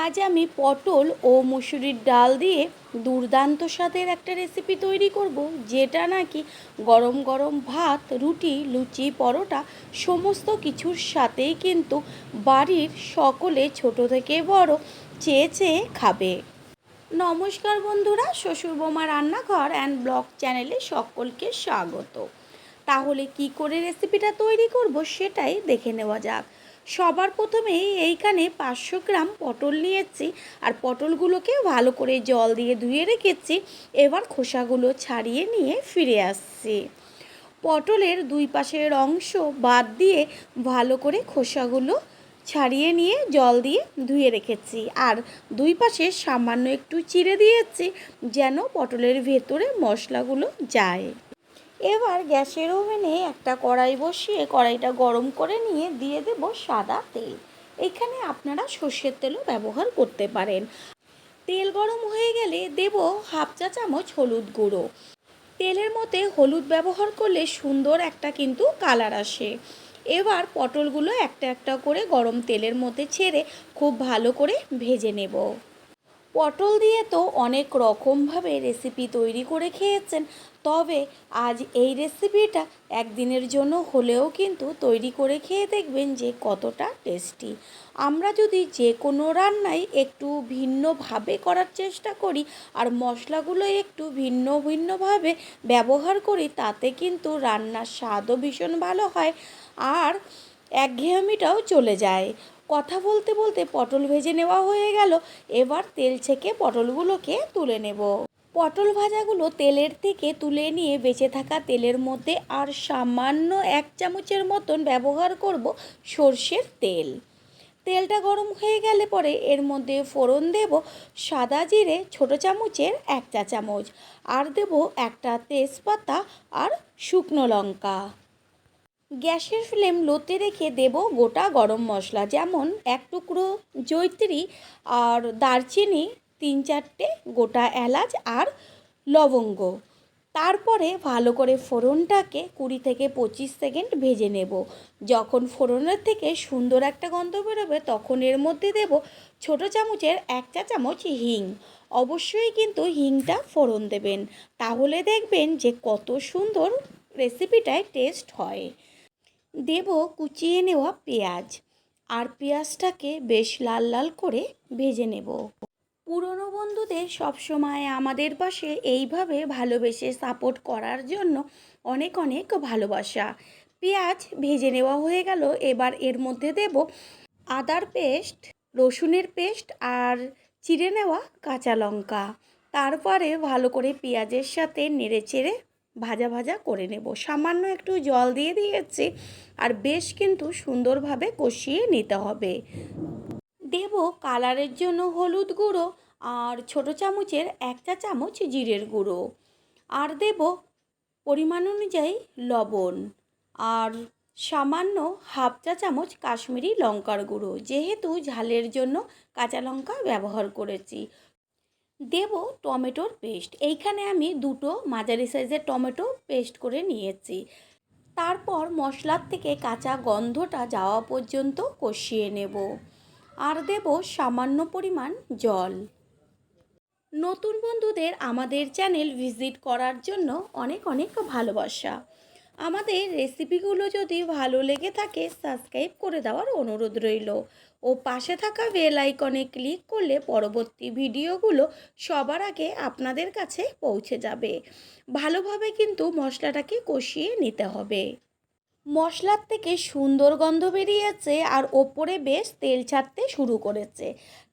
আজ আমি পটল ও মুসুরির ডাল দিয়ে দুর্দান্ত স্বাদের একটা রেসিপি তৈরি করব, যেটা নাকি গরম গরম ভাত, রুটি, লুচি, পরোটা, সমস্ত কিছুর সাথেই কিন্তু বাড়ির সকলে ছোট থেকে বড় চেয়ে চেয়ে খাবে। নমস্কার বন্ধুরা, শ্বশুর বোমা রান্নাঘর অ্যান্ড ব্লগ চ্যানেলে সকলকে স্বাগত। তাহলে কি করে রেসিপিটা তৈরি করব সেটাই দেখে নেওয়া যাক। সবার প্রথমে এইখানে পাঁচশো গ্রাম পটল নিয়েছি আর পটলগুলোকে ভালো করে জল দিয়ে ধুয়ে রেখেছি। এবার খোসাগুলো ছাড়িয়ে নিয়ে ফিরে আসছি। পটলের দুই পাশের অংশ বাদ দিয়ে ভালো করে খোসাগুলো ছাড়িয়ে নিয়ে জল দিয়ে ধুয়ে রেখেছি। আর দুই পাশে সামান্য একটু চিড়ে দিয়েছি যেন পটলের ভেতরে মশলাগুলো যায়। এবার গ্যাসের ওভেনে একটা কড়াই বসিয়ে কড়াইটা গরম করে নিয়ে দিয়ে দেব সাদা তেল। এখানে আপনারা সর্ষের তেলও ব্যবহার করতে পারেন। তেল গরম হয়ে গেলে দেব হাফ চা চামচ হলুদ গুঁড়ো। তেলের মধ্যে হলুদ ব্যবহার করলে সুন্দর একটা কিন্তু কালার আসে। এবার পটলগুলো একটা একটা করে গরম তেলের মধ্যে ছেড়ে খুব ভালো করে ভেজে নেব। পটল দিয়ে তো অনেক রকমভাবে রেসিপি তৈরি করে খেয়েছেন। তবে আজ এই রেসিপিটা একদিনের জন্য হলেও কিন্তু তৈরি করে খেয়ে দেখবেন যে কতটা টেস্টি আমরা যদি যে কোনো রান্নায় একটু ভিন্নভাবে করার চেষ্টা করি আর মশলাগুলো একটু ভিন্ন ভিন্নভাবে ব্যবহার করি, তাতে কিন্তু রান্নার স্বাদও ভীষণ ভালো হয় আর একঘেয়েমিটাও চলে যায়। কথা বলতে বলতে পটল ভেজে নেওয়া হয়ে গেল। এবার তেল ছেঁকে পটলগুলোকে তুলে নেব। পটল ভাজাগুলো তেলের থেকে তুলে নিয়ে বেঁচে থাকা তেলের মধ্যে আর সামান্য এক চামচের মতন ব্যবহার করব সর্ষের তেল। তেলটা গরম হয়ে গেলে পরে এর মধ্যে ফোড়ন দেব সাদা জিরে ছোটো চামচের এক চা চামচ, আর দেব একটা তেজপাতা আর শুকনো লঙ্কা। গ্যাসের ফ্লেম লোতে রেখে দেব গোটা গরম মশলা, যেমন এক টুকরো জৈত্রী আর দারচিনি তিন চারটে, গোটা এলাচ আর লবঙ্গ। তারপরে ভালো করে ফোড়নটাকে কুড়ি থেকে পঁচিশ সেকেন্ড ভেজে নেব। যখন ফোড়নের থেকে সুন্দর একটা গন্ধ বেরোবে, তখন এর মধ্যে দেব ছোট চামচের এক চা চামচ হিং। অবশ্যই কিন্তু হিংটা ফোড়ন দেবেন। তাহলে দেখবেন যে কত সুন্দর রেসিপিটায় টেস্ট হয়। দেব কুচিয়ে নেওয়া পেঁয়াজ। আর পেঁয়াজটাকে বেশ লাল লাল করে ভেজে নেব। পুরনো বন্ধুদের সবসময় আমাদের পাশে এইভাবে ভালোবেসে সাপোর্ট করার জন্য অনেক অনেক ভালোবাসা। পেঁয়াজ ভেজে নেওয়া হয়ে গেল, এবার এর মধ্যে দেব আদার পেস্ট, রসুনের পেস্ট আর চিড়ে নেওয়া কাঁচা লঙ্কা। তারপরে ভালো করে পেঁয়াজের সাথে নেড়ে চেড়ে ভাজা ভাজা করে নেব। সামান্য একটু জল দিয়ে দিয়েছি আর বেশ কিন্তু সুন্দরভাবে কষিয়ে নিতে হবে। দেব কালারের জন্য হলুদ গুঁড়ো আর ছোট চামচের এক চা চামচ জিরের গুঁড়ো। আর দেব পরিমাণ অনুযায়ী লবণ। আর সামান্য হাফ চা চামচ কাশ্মীরি লঙ্কার গুঁড়ো, যেহেতু ঝালের জন্য কাঁচা লঙ্কা ব্যবহার করেছি। দেব টমেটোর পেস্ট। এইখানে আমি দুটো মাঝারি সাইজের টমেটো পেস্ট করে নিয়েছি। তারপর মশলার থেকে কাঁচা গন্ধটা যাওয়া পর্যন্ত কষিয়ে নেব। আর দেব সামান্য পরিমাণ জল। নতুন বন্ধুদের আমাদের চ্যানেল ভিজিট করার জন্য অনেক অনেক ভালোবাসা। আমাদের রেসিপিগুলো যদি ভালো লেগে থাকে, সাবস্ক্রাইব করে দেওয়ার অনুরোধ রইল। ও পাশে থাকা বেল আইকনে ক্লিক করলে পরবর্তী ভিডিওগুলো সবার আগে আপনাদের কাছে পৌঁছে যাবে। ভালোভাবে কিন্তু মশলাটাকে কষিয়ে নিতে হবে। মশলার থেকে সুন্দর গন্ধ বেরিয়েছে আর ওপরে বেশ তেল ছাড়তে শুরু করেছে।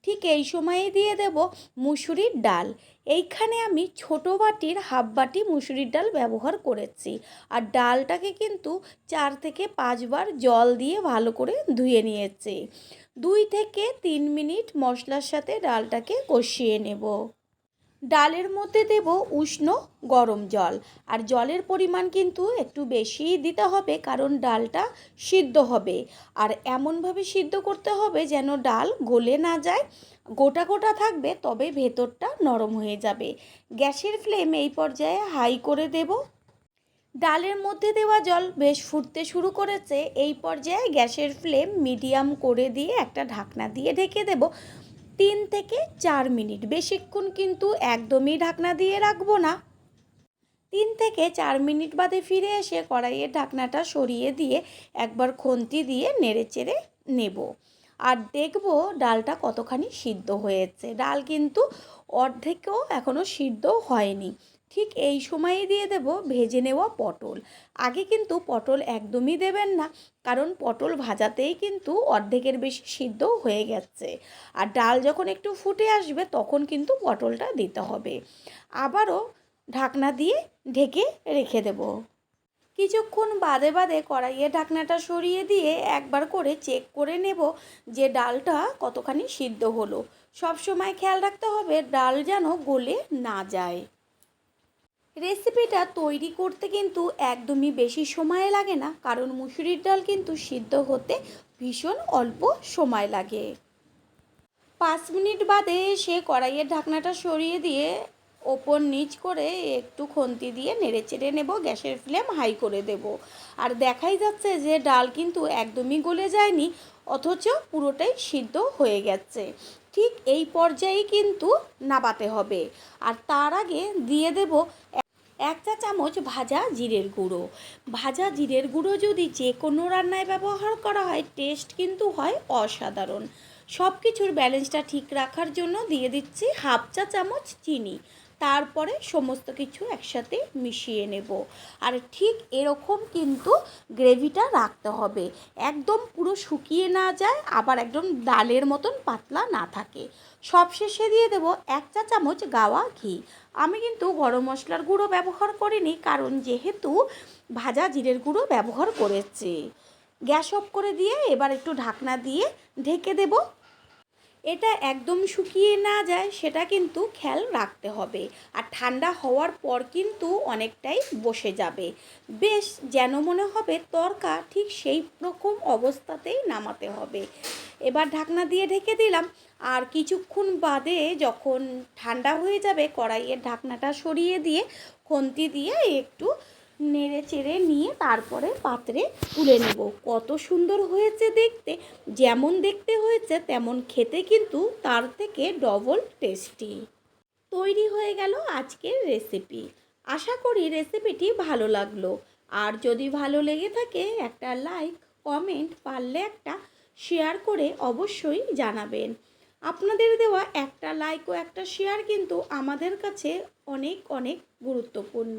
ঠিক এই সময়ে দিয়ে দেব মুসুরির ডাল। এইখানে আমি ছোট বাটির হাফ বাটি মুসুরির ডাল ব্যবহার করেছি। আর ডালটাকে কিন্তু চার থেকে পাঁচবার জল দিয়ে ভালো করে ধুয়ে নিয়েছি। দুই থেকে তিন মিনিট মশলার সাথে ডালটাকে কষিয়ে নেব। ডালের মধ্যে দেব উষ্ণ গরম জল। আর জলের পরিমাণ কিন্তু একটু বেশিই দিতে হবে, কারণ ডালটা সিদ্ধ হবে। আর এমনভাবে সিদ্ধ করতে হবে যেন ডাল গলে না যায়। গোটা গোটা থাকবে, তবে ভেতরটা নরম হয়ে যাবে। গ্যাসের ফ্লেম এই পর্যায়ে হাই করে দেব। ডালের মধ্যে দেওয়া জল বেশ ফুটতে শুরু করেছে। এই পর্যায়ে গ্যাসের ফ্লেম মিডিয়াম করে দিয়ে একটা ঢাকনা দিয়ে ঢেকে দেব। তিন থেকে চার মিনিট। বেশিক্ষণ কিন্তু একদমই ঢাকনা দিয়ে রাখব না। তিন থেকে চার মিনিট বাদে ফিরে এসে কড়াইয়ের ঢাকনাটা সরিয়ে দিয়ে একবার খুন্তি দিয়ে নেড়ে চেড়ে নেব। আর দেখব ডালটা কতখানি সিদ্ধ হয়েছে। ডাল কিন্তু অর্ধেকও এখনও সিদ্ধ হয়নি। ঠিক এই সময়ে দিয়ে দেব ভেজে নেওয়া পটল। আগে কিন্তু পটল একদমই দেবেন না, কারণ পটল ভাজাতেই কিন্তু অর্ধেকের বেশি সিদ্ধ হয়ে গেছে। আর ডাল যখন একটু ফুটে আসবে, তখন কিন্তু পটলটা দিতে হবে। আবারও ঢাকনা দিয়ে ঢেকে রেখে দেব। কিছুক্ষণ বাদে বাদে কড়াইয়ে ঢাকনাটা সরিয়ে দিয়ে একবার করে চেক করে নেব যে ডালটা কতখানি সিদ্ধ হলো। সব সময় খেয়াল রাখতে হবে ডাল যেন গলে না যায়। রেসিপিটা তৈরি করতে কিন্তু একদমই বেশি সময় লাগে না, কারণ মুসুরির ডাল কিন্তু সিদ্ধ হতে ভীষণ অল্প সময় লাগে। পাঁচ মিনিট বাদে সে কড়াইয়ের ঢাকনাটা সরিয়ে দিয়ে ওপর নিচ করে একটু খন্তি দিয়ে নেড়ে চেড়ে নেব, গ্যাসের ফ্লেম হাই করে দেব। আর দেখাই যাচ্ছে যে ডাল কিন্তু একদমই গলে যায়নি, অথচ পুরোটাই সিদ্ধ হয়ে গেছে। ঠিক এই পর্যায়ে কিন্তু নাবাতে হবে। আর তার আগে দিয়ে দেব এক চা চামচ ভাজা জিরের গুঁড়ো। ভাজা জিরের গুঁড়ো যদি যে কোনো রান্নায় ব্যবহার করা হয় টেস্ট কিন্তু হয় অসাধারণ। সব কিছুর ব্যালেন্সটা ঠিক রাখার জন্য দিয়ে দিচ্ছি হাফ চা চামচ চিনি। তারপরে সমস্ত কিছু একসাথে মিশিয়ে নেব। আর ঠিক এরকম কিন্তু গ্রেভিটা রাখতে হবে। একদম পুরো শুকিয়ে না যায়, আবার একদম ডালের মতন পাতলা না থাকে। সব শেষে দিয়ে দেব এক চা চামচ গাওয়া ঘি। আমি কিন্তু গরম মশলার গুঁড়ো ব্যবহার করিনি, কারণ যেহেতু ভাজা জিরের গুঁড়ো ব্যবহার করেছি। গ্যাস অফ করে দিয়ে এবার একটু ঢাকনা দিয়ে ঢেকে দেব। এটা একদম শুকিয়ে না যায়, সেটা কিন্তু খেয়াল রাখতে হবে। আর ঠান্ডা হওয়ার পর কিন্তু অনেকটাই বসে যাবে। বেশ, যেন মনে হবে তরকা ঠিক সেই রকম অবস্থাতেই নামাতে হবে। এবার ঢাকনা দিয়ে ঢেকে দিলাম। আর কিছুক্ষণ বাদে যখন ঠান্ডা হয়ে যাবে, কড়াইয়ের ঢাকনাটা সরিয়ে দিয়ে, খন্তি দিয়ে একটু নেড়ে চেড়ে নিয়ে তারপরে পাত্রে তুলে নেব। কত সুন্দর হয়েছে দেখতে। যেমন দেখতে হয়েছে, তেমন খেতে কিন্তু তার থেকে ডবল টেস্টি তৈরি হয়ে গেল আজকের রেসিপি আশা করি রেসিপিটি ভালো লাগল। আর যদি ভালো লেগে থাকে, একটা লাইক কমেন্ট পারলে একটা শেয়ার করে অবশ্যই জানাবেন। আপনাদের দেওয়া একটা লাইক ও একটা শেয়ার কিন্তু আমাদের কাছে অনেক অনেক গুরুত্বপূর্ণ।